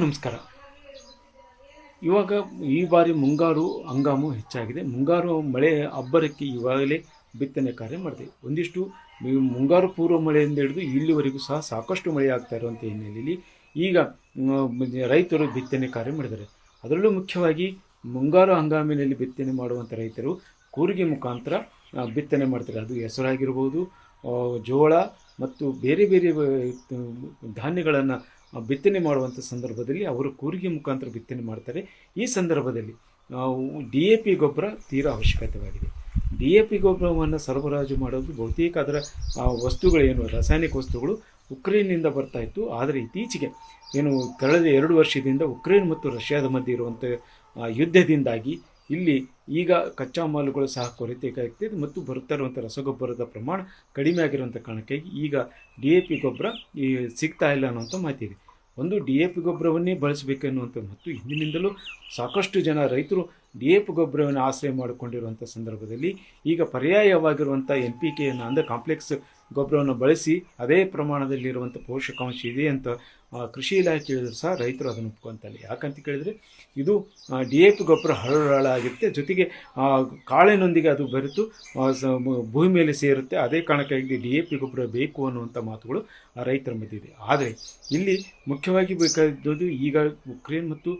ನಮಸ್ಕಾರ. ಇವಾಗ ಈ ಬಾರಿ ಮುಂಗಾರು ಹಂಗಾಮು ಹೆಚ್ಚಾಗಿದೆ. ಮುಂಗಾರು ಮಳೆ ಅಬ್ಬರಕ್ಕೆ ಇವಾಗಲೇ ಬಿತ್ತನೆ ಕಾರ್ಯ ಮಾಡಿದೆ. ಒಂದಿಷ್ಟು ಮುಂಗಾರು ಪೂರ್ವ ಮಳೆಯಿಂದ ಹಿಡಿದು ಇಲ್ಲಿವರೆಗೂ ಸಹ ಸಾಕಷ್ಟು ಮಳೆ ಆಗ್ತಾ ಇರುವಂಥ ಹಿನ್ನೆಲೆಯಲ್ಲಿ ಈಗ ರೈತರು ಬಿತ್ತನೆ ಕಾರ್ಯ ಮಾಡಿದ್ದಾರೆ. ಅದರಲ್ಲೂ ಮುಖ್ಯವಾಗಿ ಮುಂಗಾರು ಹಂಗಾಮಿನಲ್ಲಿ ಬಿತ್ತನೆ ಮಾಡುವಂಥ ರೈತರು ಕೂರಿಗೆ ಮುಖಾಂತರ ಬಿತ್ತನೆ ಮಾಡ್ತಾರೆ. ಅದು ಹೆಸರಾಗಿರ್ಬೋದು ಜೋಳ ಮತ್ತು ಬೇರೆ ಬೇರೆ ಧಾನ್ಯಗಳನ್ನು ಬಿತ್ತನೆ ಮಾಡುವಂಥ ಸಂದರ್ಭದಲ್ಲಿ ಅವರು ಕೂರಿಗೆ ಮುಖಾಂತರ ಬಿತ್ತನೆ ಮಾಡ್ತಾರೆ. ಈ ಸಂದರ್ಭದಲ್ಲಿ ಡಿ ಎ ಪಿ ಗೊಬ್ಬರ ತೀರಾ ಅವಶ್ಯಕತೆಯಾಗಿದೆ ಡಿ ಎ ಪಿ ಗೊಬ್ಬರವನ್ನು ಸರಬರಾಜು ಮಾಡೋದು ಬಹುತೇಕ ಅದರ ವಸ್ತುಗಳೇನು ರಾಸಾಯನಿಕ ವಸ್ತುಗಳು ಉಕ್ರೇನ್ನಿಂದ ಬರ್ತಾ ಇತ್ತು. ಆದರೆ ಇತ್ತೀಚೆಗೆ ಏನು, ಕಳೆದ ಎರಡು ವರ್ಷದಿಂದ ಉಕ್ರೇನ್ ಮತ್ತು ರಷ್ಯಾದ ಮಧ್ಯೆ ಇರುವಂಥ ಯುದ್ಧದಿಂದಾಗಿ ಇಲ್ಲಿ ಈಗ ಕಚ್ಚಾ ಮಾಲುಗಳು ಸಹ ಕೊರತೆಯಾಗ್ತಿದೆ ಮತ್ತು ಬರುತ್ತಾ ಇರುವಂಥ ರಸಗೊಬ್ಬರದ ಪ್ರಮಾಣ ಕಡಿಮೆ ಆಗಿರುವಂಥ ಕಾರಣಕ್ಕಾಗಿ ಈಗ ಡಿ ಎ ಪಿ ಗೊಬ್ಬರ ಈ ಸಿಗ್ತಾ ಇಲ್ಲ ಅನ್ನುವಂಥ ಮಾತಿದೆ. ಒಂದು ಡಿ ಎ ಪಿ ಗೊಬ್ಬರವನ್ನೇ ಬಳಸಬೇಕೆನ್ನುವಂಥ ಮತ್ತು ಹಿಂದಿನಿಂದಲೂ ಸಾಕಷ್ಟು ಜನ ರೈತರು ಡಿ ಎ ಪಿ ಗೊಬ್ಬರವನ್ನು ಆಶ್ರಯ ಮಾಡಿಕೊಂಡಿರುವಂಥ ಸಂದರ್ಭದಲ್ಲಿ ಈಗ ಪರ್ಯಾಯವಾಗಿರುವಂಥ ಎನ್ ಪಿ ಕೆಯನ್ನು ಅಂದರೆ ಕಾಂಪ್ಲೆಕ್ಸ್ ಗೊಬ್ಬರವನ್ನು ಬಳಸಿ ಅದೇ ಪ್ರಮಾಣದಲ್ಲಿರುವಂಥ ಪೋಷಕಾಂಶ ಇದೆ ಅಂತ ಕೃಷಿ ಇಲಾಖೆ ಹೇಳಿದ್ರು ಸಹ ರೈತರು ಅದನ್ನು ಒಪ್ಕೊಂತಲ್ಲ. ಯಾಕಂತ ಕೇಳಿದರೆ, ಇದು ಡಿ ಎ ಪಿ ಗೊಬ್ಬರ ಹರಳಾಗಿರುತ್ತೆ ಜೊತೆಗೆ ಕಾಳಿನೊಂದಿಗೆ ಅದು ಬೆರೆತು ಭೂಮಿ ಮೇಲೆ ಸೇರುತ್ತೆ. ಅದೇ ಕಾರಣಕ್ಕಾಗಿ ಡಿ ಎ ಪಿ ಗೊಬ್ಬರ ಬೇಕು ಅನ್ನುವಂಥ ಮಾತುಗಳು ರೈತರ ಮಧ್ಯೆ ಇದೆ. ಆದರೆ ಇಲ್ಲಿ ಮುಖ್ಯವಾಗಿ ಬೇಕಾದದ್ದು ಈಗ ಉಕ್ರೇನ್ ಮತ್ತು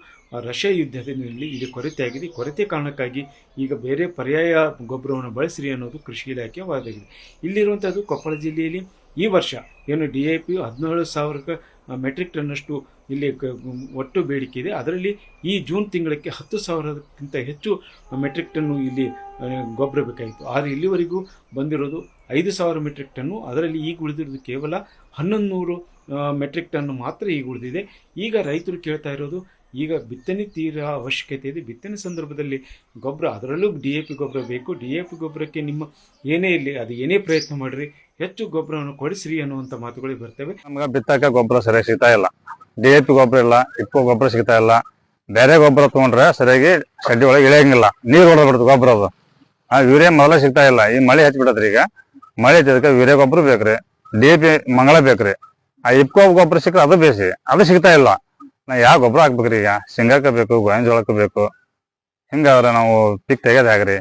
ರಷ್ಯಾ ಯುದ್ಧದಲ್ಲಿ ಇಲ್ಲಿ ಕೊರತೆಯಾಗಿದೆ. ಕೊರತೆ ಕಾರಣಕ್ಕಾಗಿ ಈಗ ಬೇರೆ ಪರ್ಯಾಯ ಗೊಬ್ಬರವನ್ನು ಬಳಸಿರಿ ಅನ್ನೋದು ಕೃಷಿ ಇಲಾಖೆ ವಾದಾಗಿದೆ ಇಲ್ಲಿರುವಂಥದ್ದು ಕೊಪ್ಪಳ ಜಿಲ್ಲೆಯಲ್ಲಿ ಈ ವರ್ಷ ಏನು ಡಿ ಎ ಪಿ ಹದಿನೇಳು ಸಾವಿರ ಮೆಟ್ರಿಕ್ ಟನ್ನಷ್ಟು ಇಲ್ಲಿ ಒಟ್ಟು ಬೇಡಿಕೆ ಇದೆ. ಅದರಲ್ಲಿ ಈ ಜೂನ್ ತಿಂಗಳಕ್ಕೆ ಹತ್ತು ಸಾವಿರಕ್ಕಿಂತ ಹೆಚ್ಚು ಮೆಟ್ರಿಕ್ ಟನ್ನು ಇಲ್ಲಿ ಗೊಬ್ಬರ ಬೇಕಾಗಿತ್ತು. ಆದರೆ ಇಲ್ಲಿವರೆಗೂ ಬಂದಿರೋದು ಐದು ಸಾವಿರ ಮೆಟ್ರಿಕ್ ಟನ್ನು. ಅದರಲ್ಲಿ ಈಗ ಉಳಿದಿರೋದು ಕೇವಲ ಹನ್ನೊಂದು ನೂರು ಮೆಟ್ರಿಕ್ ಟನ್ ಮಾತ್ರ ಈಗ ಉಳಿದಿದೆ. ಈಗ ರೈತರು ಕೇಳ್ತಾ ಇರೋದು, ಈಗ ಬಿತ್ತನೆ ತೀರ ಅವಶ್ಯಕತೆ ಇದೆ. ಬಿತ್ತನೆ ಸಂದರ್ಭದಲ್ಲಿ ಗೊಬ್ಬರ, ಅದರಲ್ಲೂ ಡಿ ಎ ಪಿ ಗೊಬ್ಬರ ಬೇಕು. ಡಿ ಎ ಪಿ ಗೊಬ್ಬರಕ್ಕೆ ನಿಮ್ಮ ಏನೇ ಇರಲಿ, ಅದು ಏನೇ ಪ್ರಯತ್ನ ಮಾಡಿರಿ, ಹೆಚ್ಚು ಗೊಬ್ಬರವನ್ನು ಕೊಡಿಸ್ರಿ ಅನ್ನುವಂಥ ಮಾತುಗಳಿಗೆ ಬರ್ತವೆ. ನಮ್ಗೆ ಬಿತ್ತಕ್ಕೆ ಗೊಬ್ಬರ ಸರಿಯಾಗಿ ಸಿಗ್ತಾ ಇಲ್ಲ. ಡಿ ಎ ಪಿ ಗೊಬ್ಬರ ಇಲ್ಲ, ಇಪ್ಪು ಗೊಬ್ಬರ ಸಿಗ್ತಾ ಇಲ್ಲ. ಬೇರೆ ಗೊಬ್ಬರ ತೊಗೊಂಡ್ರೆ ಸರಿಯಾಗಿ ಸಡ್ಡಿ ಒಳಗೆ ಇಳಿಯಂಗಿಲ್ಲ. ನೀರು ಹೊಡೆದ್ಬಿಡ್ತು ಗೊಬ್ಬರ ಅದು. ಆ, ಯೂರಿಯಾ ಮೊದಲ ಸಿಗ್ತಾ ಇಲ್ಲ. ಈ ಮಳೆ ಹಚ್ಬಿಡತ್ರಿ ಈಗ. ಮಳೆ ಹಚ್ಚಿದಕ್ಕೆ ಯೂರಿಯಾ ಗೊಬ್ಬರ ಬೇಕ್ರಿ. ಡಿ ಪಿ ಮಂಗಳ ಬೇಕ್ರಿ. ಆ ಇಪ್ಕೋ ಗೊಬ್ಬರ ಸಿಕ್ಕರೆ ಅದು ಬೇಸಿ ಅದು ಸಿಗ್ತಾ ಇಲ್ಲ. ನಾ ಯಾವ ಗೊಬ್ಬರ ಹಾಕ್ಬೇಕ್ರಿ ಈಗ? ಶೇಂಗಾಕ ಬೇಕು ಗೋವಿನ ಜೋಳಕ್ಕೆ ಬೇಕು. ಹಿಂಗಾದ್ರೆ ನಾವು ಪಿಕ್ ತೆಗೆದು ಹಾಕ್ರಿ.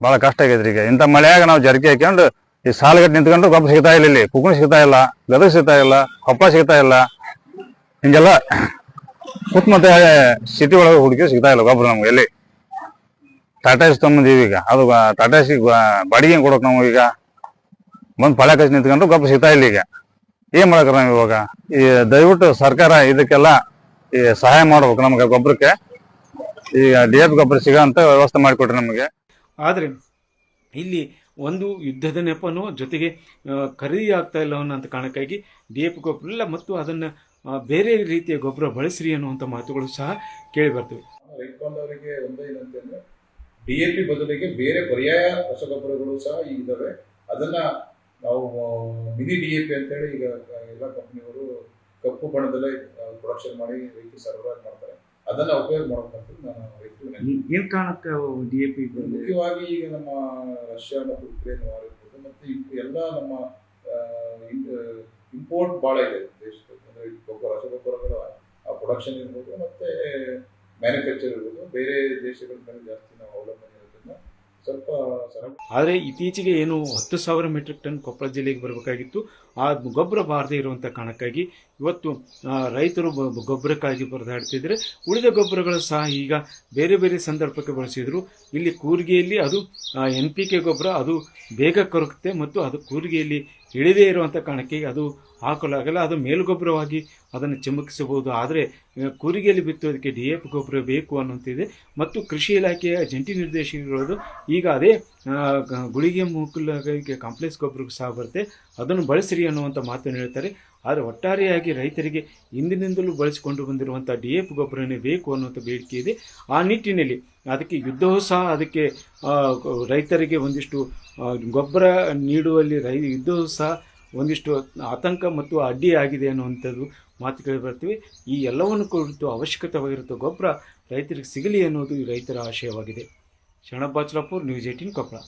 ಭಾಳ ಕಷ್ಟ ಆಗೈತ್ರಿ ಈಗ. ಇಂಥ ಮಳೆಯಾಗ ನಾವು ಜರ್ಕಿ ಹಾಕ್ಕೊಂಡು ಈ ಸಾಲುಗಟ್ಟು ನಿಂತ್ಕೊಂಡು ಗೊಬ್ಬರ ಸಿಗ್ತಾ ಇಲ್ಲ ಇಲ್ಲಿ. ಕುಕುಣ್ ಸಿಗ್ತಾ ಇಲ್ಲ. ಗದಗ ಸಿಗ್ತಾ ಇಲ್ಲ. ಕೊಪ್ಪ ಸಿಗ್ತಾ ಇಲ್ಲ. ಹಿಂಗೆಲ್ಲ ಸುತ್ತಮುತ್ತ ಸಿಟಿ ಒಳಗೆ ಹುಡುಕಿ ಸಿಗ್ತಾ ಇಲ್ಲ ಗೊಬ್ಬರ ನಮ್ಗೆ ಎಲ್ಲಿ. ಟಾಟಾ ಎಸ್ ತೊಗೊಂಬಂದೀವಿ ಈಗ. ಅದು ಟಾಟಾ ಬಾಡಿಗೆ ಕೊಡೋಕೆ ನಾವು ಈಗ ಬಂದು ಪಳೆ ಕಚ್ಚಿ ನಿಂತ್ಕೊಂಡು ಗೊಬ್ಬರ ಸಿಗ್ತಾ ಇಲ್ಲ ಈಗ. ಏನ್ ಮಾಡಕ್ರ ನಾವು ಇವಾಗ? ಈ ದಯವಿಟ್ಟು ಸರ್ಕಾರ ಇದಕ್ಕೆಲ್ಲ ಈ ಸಹಾಯ ಮಾಡ್ಬೇಕು ನಮ್ಗೆ ಗೊಬ್ಬರಕ್ಕೆ ಈಗ ಡಿ ಎಫ್ ಗೊಬ್ಬರ ಸಿಗೋ ಅಂತ ವ್ಯವಸ್ಥೆ ಮಾಡಿಕೊಟ್ರಿ ನಮಗೆ. ಆದ್ರೆ ಇಲ್ಲಿ ಒಂದು ಯುದ್ಧದ ನೆಪನೋ ಜೊತೆಗೆ ಖರೀದಿ ಆಗ್ತಾ ಇಲ್ಲ ಅನ್ನೋಂಥ ಕಾರಣಕ್ಕಾಗಿ ಡಿ ಎಫ್ ಗೊಬ್ಬರ ಇಲ್ಲ ಮತ್ತು ಅದನ್ನು ಬೇರೆ ರೀತಿಯ ಗೊಬ್ಬರ ಬಳಸ್ರಿ ಅನ್ನುವಂಥ ಮಾತುಗಳು ಸಹ ಕೇಳಿ ಬರ್ತವೆ. ರೈತ ಬಾಂಧವರಿಗೆ ಒಂದೇ ಏನಂತಂದ್ರೆ ಡಿ ಎ ಪಿ ಬದಲಿಗೆ ಬೇರೆ ಪರ್ಯಾಯ ರಸಗೊಬ್ಬರಗಳು ಸಹ ಇದಾವೆ. ಅದನ್ನ ನಾವು ಮಿನಿ ಡಿ ಎ ಪಿ ಅಂತೇಳಿ ಈಗ ಎಲ್ಲ ಕಂಪ್ನಿಯವರು ಕಪ್ಪು ಬಣ್ಣದಲ್ಲೇ ಪ್ರೊಡಕ್ಷನ್ ಮಾಡಿ ರೈತರು ಸರಬರಾಜು ಮಾಡ್ತಾರೆ. ಅದನ್ನ ಉಪಯೋಗ ಮಾಡಬೇಕಂತ ನಾನು ರೈತರು ಏನು ಕಾರಣಕ್ಕೆ ಡಿ ಎ ಪಿ ಮುಖ್ಯವಾಗಿ ಈಗ ನಮ್ಮ ರಷ್ಯಾ ಮತ್ತು ಉಕ್ರೇನ್ ವಾರ ಇರ್ಬೋದು ಮತ್ತೆ ಎಲ್ಲ ನಮ್ಮ ಇಂಪೋರ್ಟ್ ಭಾಳ ಇದೆ ದೇಶದಲ್ಲಿ ಅಂದ್ರೆ ಗೊಬ್ಬರ ರಸಗೊಬ್ಬರಗಳ ಪ್ರೊಡಕ್ಷನ್ ಇರ್ಬೋದು ಮತ್ತೆ ಮ್ಯಾನುಫ್ಯಾಕ್ಚರ್ ಇರ್ಬೋದು. ಬೇರೆ ದೇಶಗಳ ಮೇಲೆ ಜಾಸ್ತಿ ನಾವು ಅವಲಂಬನೆ ಇರೋದ್ರಿಂದ ಸ್ವಲ್ಪ ಆದರೆ ಇತ್ತೀಚೆಗೆ ಏನು ಹತ್ತು ಸಾವಿರ ಮೆಟ್ರಿಕ್ ಟನ್ ಕೊಪ್ಪಳ ಜಿಲ್ಲೆಗೆ ಬರಬೇಕಾಗಿತ್ತು. ಆ ಗೊಬ್ಬರ ಬಾರದೇ ಇರುವಂಥ ಕಾರಣಕ್ಕಾಗಿ ಇವತ್ತು ರೈತರು ಗೊಬ್ಬರಕ್ಕಾಗಿ ಬರೆದಾಡ್ತಿದ್ರೆ ಉಳಿದ ಗೊಬ್ಬರಗಳು ಸಹ ಈಗ ಬೇರೆ ಬೇರೆ ಸಂದರ್ಭಕ್ಕೆ ಬಳಸಿದ್ರು. ಇಲ್ಲಿ ಕೂರಿಗೆಯಲ್ಲಿ ಅದು ಎನ್ ಪಿ ಕೆ ಗೊಬ್ಬರ, ಅದು ಬೇಗ ಕರಗುತ್ತೆ ಮತ್ತು ಅದು ಕೂರಿಗೆಯಲ್ಲಿ ಇಳಿದೇ ಇರುವಂಥ ಕಾರಣಕ್ಕೆ ಅದು ಹಾಕಲಾಗಲ್ಲ, ಅದು ಮೇಲುಗೊಬ್ಬರವಾಗಿ ಅದನ್ನು ಚಿಮುಕಿಸಬಹುದು. ಆದರೆ ಕೂರಿಗೆಯಲ್ಲಿ ಬಿತ್ತೋದಕ್ಕೆ ಡಿ ಎಫ್ ಗೊಬ್ಬರ ಬೇಕು ಅನ್ನುವಂತಿದೆ. ಮತ್ತು ಕೃಷಿ ಇಲಾಖೆಯ ಜಂಟಿ ನಿರ್ದೇಶಕರು ಈಗ ಅದೇ ಗುಳಿಗೆ ಮೂಕಲಿಗೆ ಕಾಂಪ್ಲೆಕ್ಸ್ ಗೊಬ್ಬರಕ್ಕೂ ಸಹ ಬರುತ್ತೆ. ಅದನ್ನು ಬಳಸಿರಿ ಅನ್ನುವಂಥ ಮಾತನ್ನು ಹೇಳ್ತಾರೆ. ಆದರೆ ಒಟ್ಟಾರೆಯಾಗಿ ರೈತರಿಗೆ ಹಿಂದಿನಿಂದಲೂ ಬಳಸಿಕೊಂಡು ಬಂದಿರುವಂಥ ಡಿ ಎಫ್ ಗೊಬ್ಬರನೇ ಬೇಕು ಅನ್ನುವಂಥ ಬೇಡಿಕೆ ಇದೆ. ಆ ನಿಟ್ಟಿನಲ್ಲಿ ಅದಕ್ಕೆ ಯುದ್ಧವೂ ಸಹ ಅದಕ್ಕೆ ರೈತರಿಗೆ ಒಂದಿಷ್ಟು ಗೊಬ್ಬರ ನೀಡುವಲ್ಲಿ ರೈ ಇದ್ದು ಸಹ ಒಂದಿಷ್ಟು ಆತಂಕ ಮತ್ತು ಅಡ್ಡಿ ಆಗಿದೆ ಅನ್ನುವಂಥದ್ದು ಮಾತು ಕೇಳಿಬರ್ತೀವಿ ಈ ಎಲ್ಲವನ್ನು ಕುರಿತು ಅವಶ್ಯಕತೆವಾಗಿರುತ್ತೋ ಗೊಬ್ಬರ ರೈತರಿಗೆ ಸಿಗಲಿ ಅನ್ನೋದು ರೈತರ ಆಶಯವಾಗಿದೆ. ಶರಣಬಾಚಲಾಪುರ್ ನ್ಯೂಸ್ ಏಟೀನ್ ಕೊಪ್ಪಳ